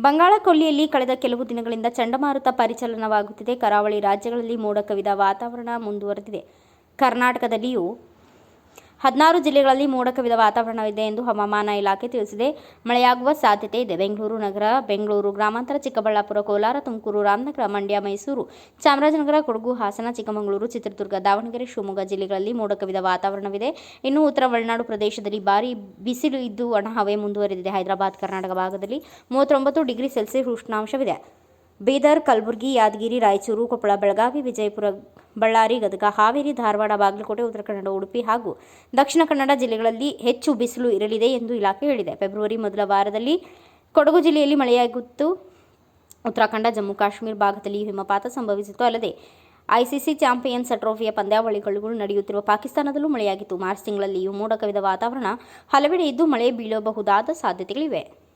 ಬಂಗಾಳ ಕೊಲ್ಲಿಯಲ್ಲಿ ಕಳೆದ ಕೆಲವು ದಿನಗಳಿಂದ ಚಂಡಮಾರುತ ಪರಿಚಲನವಾಗುತ್ತಿದೆ. ಕರಾವಳಿ ರಾಜ್ಯಗಳಲ್ಲಿ ಮೋಡ ಕವಿದ ವಾತಾವರಣ ಮುಂದುವರೆದಿದೆ. ಕರ್ನಾಟಕದಲ್ಲಿಯೂ ಹದಿನಾರು ಜಿಲ್ಲೆಗಳಲ್ಲಿ ಮೋಡ ಕವಿದ ವಾತಾವರಣವಿದೆ ಎಂದು ಹವಾಮಾನ ಇಲಾಖೆ ತಿಳಿಸಿದೆ. ಮಳೆಯಾಗುವ ಸಾಧ್ಯತೆ ಇದೆ. ಬೆಂಗಳೂರು ನಗರ, ಬೆಂಗಳೂರು ಗ್ರಾಮಾಂತರ, ಚಿಕ್ಕಬಳ್ಳಾಪುರ, ಕೋಲಾರ, ತುಮಕೂರು, ರಾಮನಗರ, ಮಂಡ್ಯ, ಮೈಸೂರು, ಚಾಮರಾಜನಗರ, ಕೊಡಗು, ಹಾಸನ, ಚಿಕ್ಕಮಗಳೂರು, ಚಿತ್ರದುರ್ಗ, ದಾವಣಗೆರೆ, ಶಿವಮೊಗ್ಗ ಜಿಲ್ಲೆಗಳಲ್ಲಿ ಮೋಡ ಕವಿದ ವಾತಾವರಣವಿದೆ. ಇನ್ನು ಉತ್ತರ ಒಳನಾಡು ಪ್ರದೇಶದಲ್ಲಿ ಭಾರಿ ಬಿಸಿಲು ಇದ್ದು ಒಣಹವೆ ಮುಂದುವರೆದಿದೆ. ಹೈದರಾಬಾದ್, ಕರ್ನಾಟಕ ಭಾಗದಲ್ಲಿ ಮೂವತ್ತೊಂಬತ್ತು ಡಿಗ್ರಿ ಸೆಲ್ಸಿಯಸ್ ಉಷ್ಣಾಂಶವಿದೆ. ಬೀದರ್, ಕಲಬುರಗಿ, ಯಾದಗಿರಿ, ರಾಯಚೂರು, ಕೊಪ್ಪಳ, ಬೆಳಗಾವಿ, ವಿಜಯಪುರ, ಬಳ್ಳಾರಿ, ಗದಗ, ಹಾವೇರಿ, ಧಾರವಾಡ, ಬಾಗಲಕೋಟೆ, ಉತ್ತರ ಕನ್ನಡ, ಉಡುಪಿ ಹಾಗೂ ದಕ್ಷಿಣ ಕನ್ನಡ ಜಿಲ್ಲೆಗಳಲ್ಲಿ ಹೆಚ್ಚು ಬಿಸಿಲು ಇರಲಿದೆ ಎಂದು ಇಲಾಖೆ ಹೇಳಿದೆ. ಫೆಬ್ರವರಿ ಮೊದಲ ವಾರದಲ್ಲಿ ಕೊಡಗು ಜಿಲ್ಲೆಯಲ್ಲಿ ಮಳೆಯಾಗಿತ್ತು. ಉತ್ತರಾಖಂಡ, ಜಮ್ಮು, ಕಾಶ್ಮೀರ ಭಾಗದಲ್ಲಿ ಹಿಮಪಾತ ಸಂಭವಿಸಿತ್ತು. ಅಲ್ಲದೆ, ಐಸಿಸಿ ಚಾಂಪಿಯನ್ಸ್ ಟ್ರೋಫಿಯ ಪಂದ್ಯಾವಳಿಗಳು ನಡೆಯುತ್ತಿರುವ ಪಾಕಿಸ್ತಾನದಲ್ಲೂ ಮಳೆಯಾಗಿತ್ತು. ಮಾರ್ಚ್ ತಿಂಗಳಲ್ಲಿಯೂ ಮೋಡ ಕವಿದ ವಾತಾವರಣ ಹಲವೆಡೆ ಇದ್ದು ಮಳೆ ಬೀಳಬಹುದಾದ ಸಾಧ್ಯತೆಗಳಿವೆ.